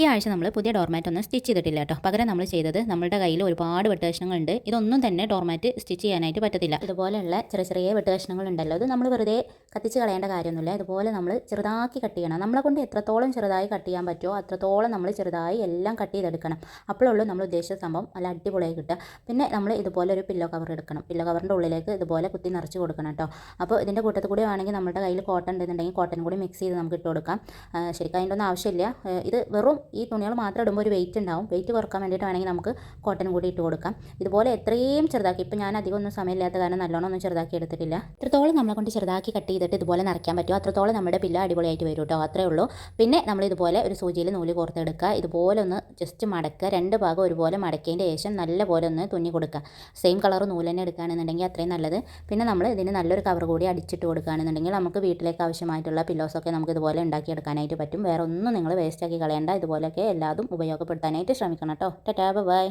ഈ ആഴ്ച നമ്മൾ പുതിയ ഡോർമാറ്റ് ഒന്നും സ്റ്റിച്ച് ചെയ്തിട്ടില്ല കേട്ടോ. പകരം നമ്മൾ ചെയ്തത് നമ്മുടെ കയ്യിൽ ഒരുപാട് വെട്ടുകഷ്ണങ്ങളുണ്ട് ഇതൊന്നും തന്നെ ഡോർമാറ്റ് സ്റ്റിച്ച് ചെയ്യാനായിട്ട് പറ്റത്തില്ല. ഇതുപോലെയുള്ള ചെറിയ ചെറിയ വെട്ടുകഷ്ണങ്ങൾ ഉണ്ടല്ലോ ഇത് നമ്മൾ വെറുതെ കത്തിച്ച് കളയേണ്ട കാര്യമൊന്നുമില്ല. ഇതുപോലെ നമ്മൾ ചെറുതാക്കി കട്ട് ചെയ്യണം. നമ്മളെ കൊണ്ട് എത്രത്തോളം ചെറുതായി കട്ട് ചെയ്യാൻ പറ്റുമോ അത്രത്തോളം നമ്മൾ ചെറുതായി എല്ലാം കട്ട് ചെയ്തെടുക്കണം. അപ്പോഴുള്ളൂ നമ്മൾ ഉദ്ദേശിച്ച സംഭവം നല്ല അടിപൊളിയായി കിട്ടുക. പിന്നെ നമ്മൾ ഇതുപോലെ ഒരു പില്ലോ കവർ എടുക്കണം. പില്ലോ കവറിന്റെ ഉള്ളിലേക്ക് ഇതുപോലെ കുത്തി നിറച്ച് കൊടുക്കണം കേട്ടോ. അപ്പോൾ ഇതിന്റെ കൂട്ടത്തിൽ കൂടി ആണെങ്കിൽ നമ്മുടെ കയ്യിൽ കോട്ടൺ ഉണ്ടെന്നുണ്ടെങ്കിൽ കോട്ടൺ കൂടി മിക്സ് ചെയ്ത് നമുക്ക് ഇട്ട് കൊടുക്കാം. ശരിക്കും അതിന്റെ ഒന്നും ആവശ്യമില്ല. ഇത് വെറും ഈ തുണികൾ മാത്രം ഇടുമ്പോൾ ഒരു വെയിറ്റ് ഉണ്ടാവും. വെയിറ്റ് കുറയ്ക്കാൻ വേണ്ടിയിട്ട് വേണമെങ്കിൽ നമുക്ക് കോട്ടൺ കൂടി ഇട്ട് കൊടുക്കാം. ഇതുപോലെ എത്രയും ചെറുതാക്കി ഇപ്പോൾ ഞാൻ അധികം ഒന്നും സമയമില്ലാത്ത കാരണം നല്ലോണം ഒന്നും ചെറുതാക്കി എടുത്തിട്ടില്ല. ഇത്രത്തോളം നമ്മളെ കൊണ്ട് ചെറുതാക്കി കട്ട് ചെയ്തിട്ട് ഇതുപോലെ നിറയ്ക്കാൻ പറ്റുമോ അത്രത്തോളം നമ്മുടെ പില്ല അടിപൊളിയായിട്ട് വരും കേട്ടോ. അത്രേ ഉള്ളൂ. പിന്നെ നമ്മൾ ഇതുപോലെ ഒരു സൂചിയിൽ നൂൽ കോർത്തെടുക്കുക ഇതുപോലെ ഒന്ന് ജസ്റ്റ് മടക്കുക. രണ്ട് ഭാഗം ഒരുപോലെ മടക്കിയതിന്റെ ശേഷം നല്ല പോലെ ഒന്ന് തുന്നി കൊടുക്കുക. സെയിം കളർ നൂൽ തന്നെ എടുക്കുകയാണെന്നുണ്ടെങ്കിൽ അത്രയും നല്ലത്. പിന്നെ നമ്മൾ ഇതിന് നല്ലൊരു കവർ കൂടി അടിച്ചിട്ട് കൊടുക്കുകയാണെന്നുണ്ടെങ്കിൽ നമുക്ക് വീട്ടിലേക്ക് ആവശ്യമായിട്ടുള്ള പില്ലോസൊക്കെ നമുക്ക് ഇതുപോലെ ഉണ്ടാക്കിയെടുക്കാനായിട്ട് പറ്റും. വേറെ ഒന്നും നിങ്ങൾ വേസ്റ്റാക്കി കളയേണ്ട. കളയണ്ട ഇതുപോലെയൊക്കെ എല്ലാതും ഉപയോഗപ്പെടുത്താനായിട്ട് ശ്രമിക്കണം കേട്ടോ. Tata bye.